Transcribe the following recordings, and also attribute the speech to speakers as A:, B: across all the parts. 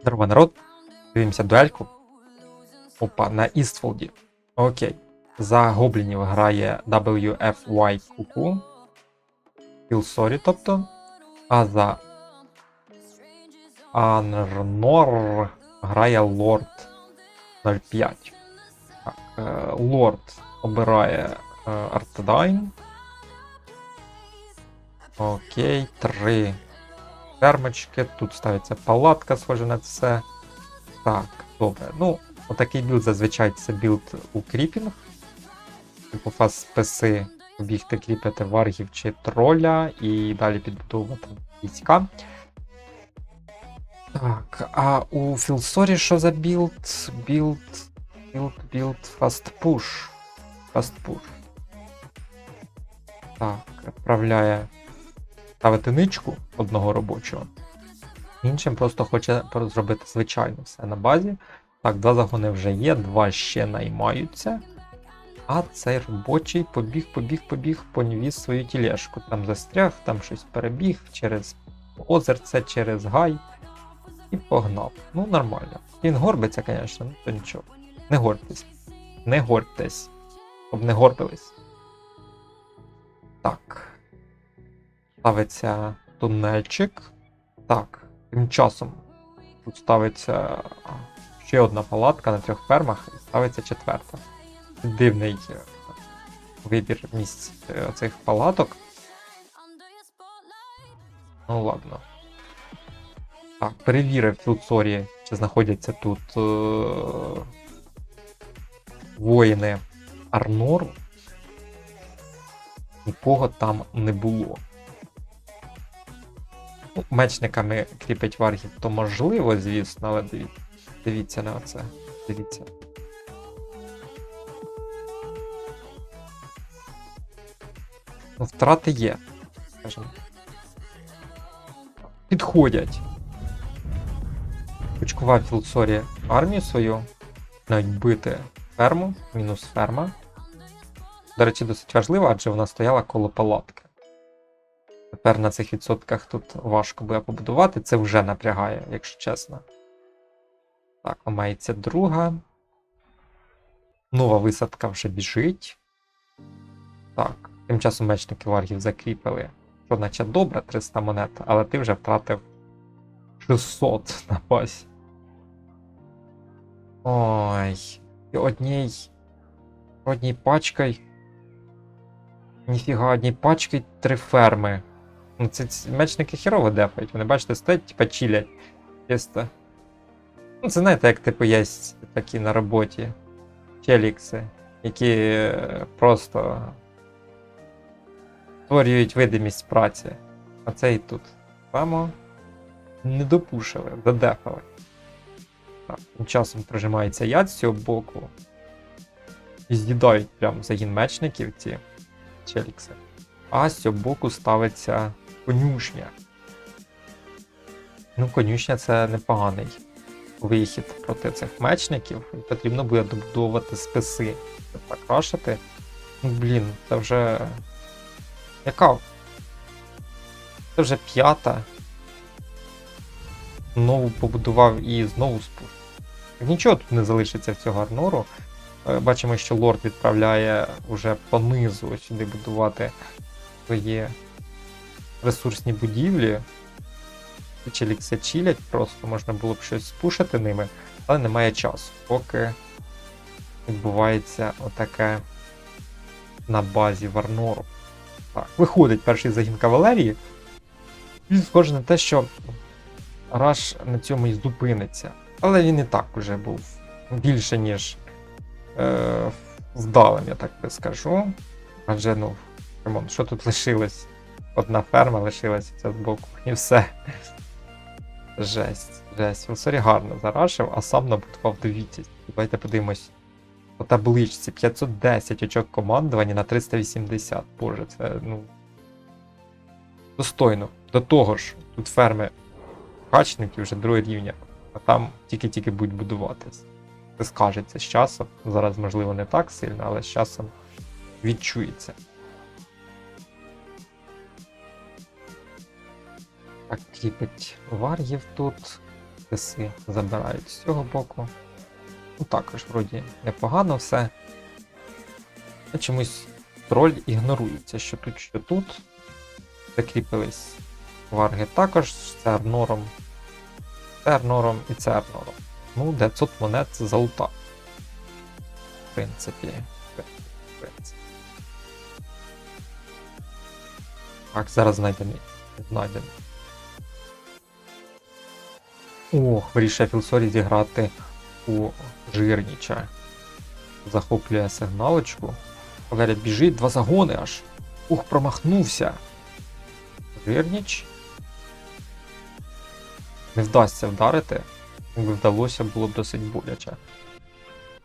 A: Здорово, народ. Дивимося дуельку. Опа, на Істфолді. Окей. За гоблінів грає WFY Куку. Кілсорі, тобто. А за Анрнор грає Лорд 05. Так, е, Лорд обирає е, Артедайн. Окей, 3. Термочки, тут ставиться палатка, схоже на це. Так, добре. Ну, отакий білд зазвичай це білд у кріпінг. Типу фаз списи, побігти кріпити варгів чи троля і далі підбудовувати війська. Так, а у Філсорі що за білд? Білд. Білд, білд, фастпуш. Фастпуш. Так, відправляє ставити ничку одного робочого. Іншим просто хоче зробити звичайно все на базі. Так, два загони вже є, два ще наймаються. А цей робочий побіг, побіг, побіг, понівіз свою тілешку. Там застряг, там щось перебіг через озерце, через гай. І погнав. Ну, нормально. Він горбиться, звісно, ну то нічого. Не горбтесь. Не горбтесь. Щоб не горбились. Так. Ставиться тунельчик. Так, тим часом тут ставиться ще одна палатка на трьох фермах і ставиться четверта. Дивний е, вибір місць е, цих палаток. Ну ладно. Так, перевірив в Філсорі, чи знаходяться тут е- воїни Арнору. Нікого там не було. Мечниками кріпить варгів, то можливо, звісно, але дивіться, дивіться на це. Дивіться. Ну, втрати є, скажімо. Підходять. Почкував Філсорі армію свою, навіть бити ферму, мінус ферма. До речі, досить важливо, адже вона стояла коло палатки. Тепер на цих відсотках тут важко буде побудувати, це вже напрягає, якщо чесно. Так, ламається друга. Нова висадка вже біжить. Так, тим часом мечники варгів закріпили. Що наче добре, 300 монет, але ти вже втратив 600 на базі. Ой. І одній. Одній пачкою. Ніфіга, одній пачкою три ферми. Ну, ці мечники херово дефають. Вони, бачите, стоять, типа чилять. Чисто. Ну, це знаєте, як типу є такі на роботі. Челікси, які е, просто створюють видимість праці. А це і тут. Прямо не допушили, додефали. Так, тим часом прижимається яд з цього боку. І з'їдають прям загін мечників ці челікси. А з цього боку ставиться конюшня. Ну, конюшня це непоганий вихід проти цих мечників. Потрібно буде добудовувати списи. Покращити. Ну, блін, це вже. Яка? Це вже п'ята. Знову побудував і знову спуск. Нічого тут не залишиться в цього арнору. Е, Бачимо, що лорд відправляє уже понизу сюди будувати свої ресурсні будівлі. Челікси чилять, просто можна було б щось спушити ними, але немає часу, поки відбувається отаке на базі Варнору. Так, виходить перший загін кавалерії. І схоже на те, що Раш на цьому і зупиниться. Але він і так уже був більше, ніж е, вдалим, я так би скажу. Адже, ну, камон, що тут лишилось? Одна ферма лишилася ця збоку, і все. Жесть, жесть. Він сорі гарно зарашив, а сам набудував до 200. Давайте подивимось. По табличці 510 очок командування на 380. Боже, це ну. Достойно. До того ж, тут ферми качників вже другий рівня, а там тільки-тільки будуть будуватись. Це скажеться з часом. Зараз, можливо, не так сильно, але з часом відчується. Так, кріпить варгів тут. Теси забирають з цього боку. Ну також вроді непогано все. А чомусь троль ігнорується, що тут, що тут. Закріпились варги також, це арнором. Це арнором і це арнором. Ну, 900 монет золота. В принципі. Так, зараз знайдений. Знайдений. Ох, вирішує Філсорі зіграти у Жирніча. Захоплює сигналочку. Валерія біжить, два загони аж. Ух, промахнувся. Жирніч. Не вдасться вдарити. Якби вдалося, було б досить боляче.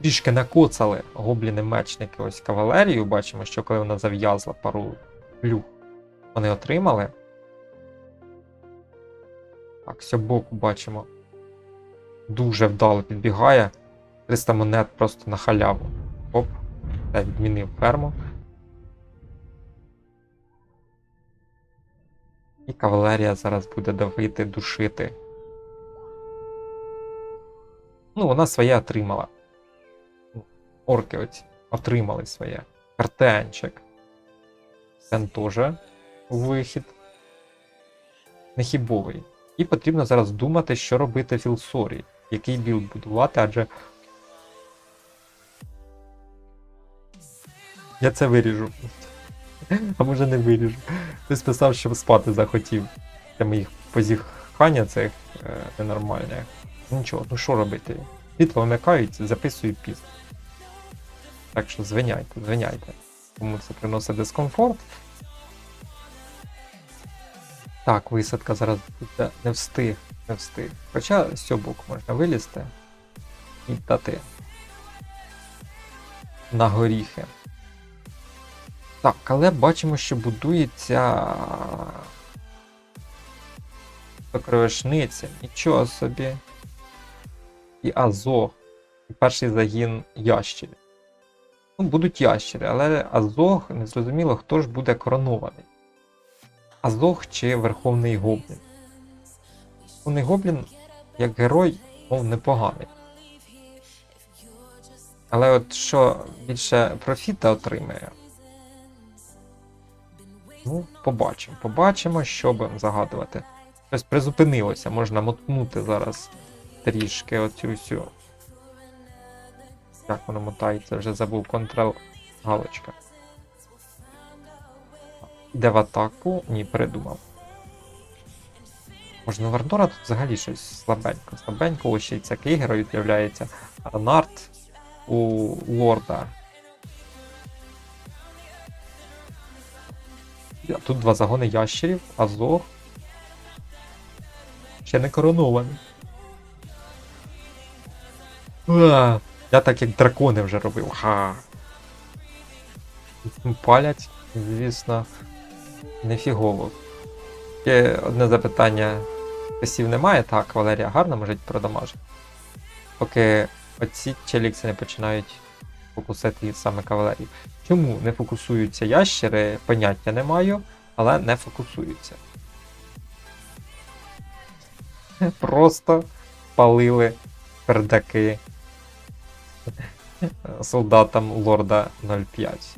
A: Трішки накоцали гобліни-мечники ось кавалерію. Бачимо, що коли вона зав'язла пару плюх, вони отримали. Так, з цього боку бачимо. Дуже вдало підбігає. 300 монет просто на халяву. Оп, та відмінив ферму. І кавалерія зараз буде давити, душити. Ну, вона своє отримала. Орки оці отримали своє. Картенчик. Він теж вихід. Нехібовий. І потрібно зараз думати, що робити Філсорі. Який білд будувати, адже. Я це виріжу. А може не виріжу. Хтось писав, що спати захотів. Для моїх позіхання цих е, ненормальних. Нічого, ну що робити? Світло вмикають, записую піст. Так що звиняйте, звиняйте. Кому це приносить дискомфорт. Так, висадка зараз буде не встиг, не встиг. Хоча цього можна вилізти і дати на горіхи. Так, але бачимо, що будується покровишниця. Нічого собі. І Азог. І перший загін ящерів. Ну, будуть ящери, але Азог незрозуміло, хто ж буде коронований. Азог чи Верховний Гоблін. Верховний Гоблін, як герой, мов непоганий. Але от що більше профіта отримає. Ну, побачимо. Побачимо, що будемо загадувати. Щось призупинилося, можна мотнути зараз трішки оцю всю. Як воно мотається, вже забув контрол галочка. Іде в атаку, ні, передумав. Можна Вардора тут взагалі щось слабенько. Слабенько, ось ще й це герой з'являється. Арнард у лорда. Тут два загони ящерів, Азор. Ще не коронований. Я так як дракони вже робив. Ха. Палять, звісно, нефігово. Є одне запитання. Писів немає, так, Валерія гарно може продамажити. Поки оці челікси не починають фокусити саме кавалерії. Чому не фокусуються ящери, поняття не маю, але не фокусуються. Просто палили пердаки солдатам лорда 05.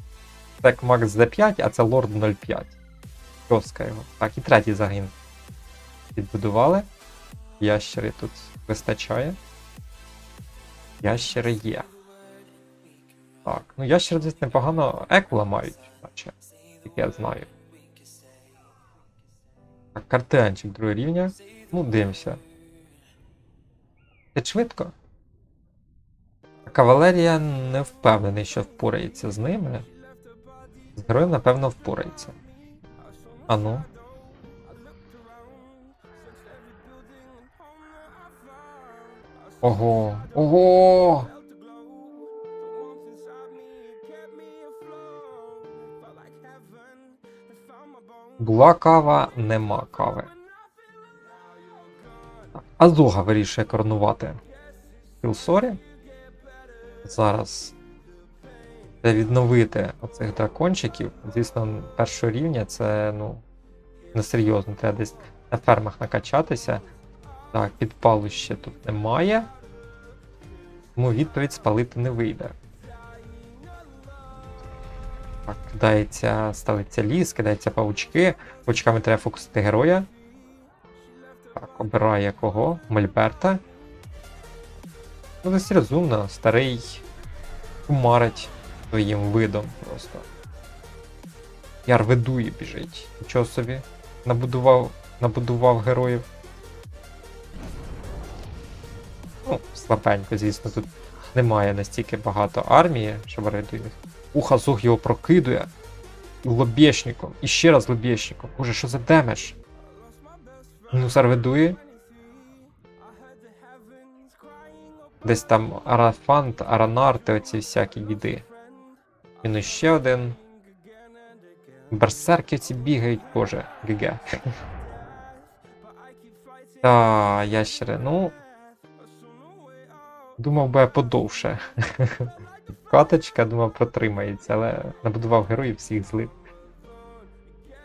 A: Так, Макс D5, а це лорд 05. Чоска його. Так, і третій загін відбудували. Ящери тут вистачає. Ящери є. Так, ну ящери десь непогано еку ламають, наче. Як я знаю. Так, картенчик другого рівня. Ну, дивимося. Це швидко. Кавалерія не впевнений, що впорається з ними. З героєм, напевно, впорається. А ну. Ого! Ого! Була кава, нема кави. Азога вирішує коронувати Філсорі. Зараз Це відновити оцих дракончиків. Звісно, першого рівня це ну несерйозно. Треба десь на фермах накачатися. Так, підпалу ще тут немає. Тому відповідь спалити не вийде. Так, кидається, ставиться ліс, кидається паучки. Паучками треба фокусити героя. Так, обирає кого? Мольберта. Ну, досить розумно, старий кумарить своїм видом просто. Яр ведує біжить. Нічого собі. Набудував, набудував героїв. Ну, слабенько, звісно, тут немає настільки багато армії, щоб рейдує. Уха Зуг його прокидує. Лобєшником. І ще раз лобєшником. Боже, що за демедж? Ну, зарведує. Десь там Арафант, Аранарти, оці всякі їди. Мінус ще один. Берсерки ці бігають, боже, ГГ. Та, ящери, ну. Думав би подовше. Каточка, думав, протримається, але набудував героїв всіх злив.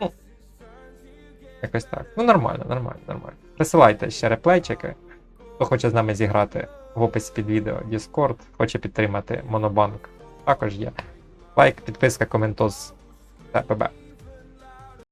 A: Ну, якось так. Ну, нормально, нормально, нормально. Присилайте ще реплейчики. Хто хоче з нами зіграти в описі під відео Discord, хоче підтримати Монобанк. Також є. Лайк, підписка, коментоз. ТПБ.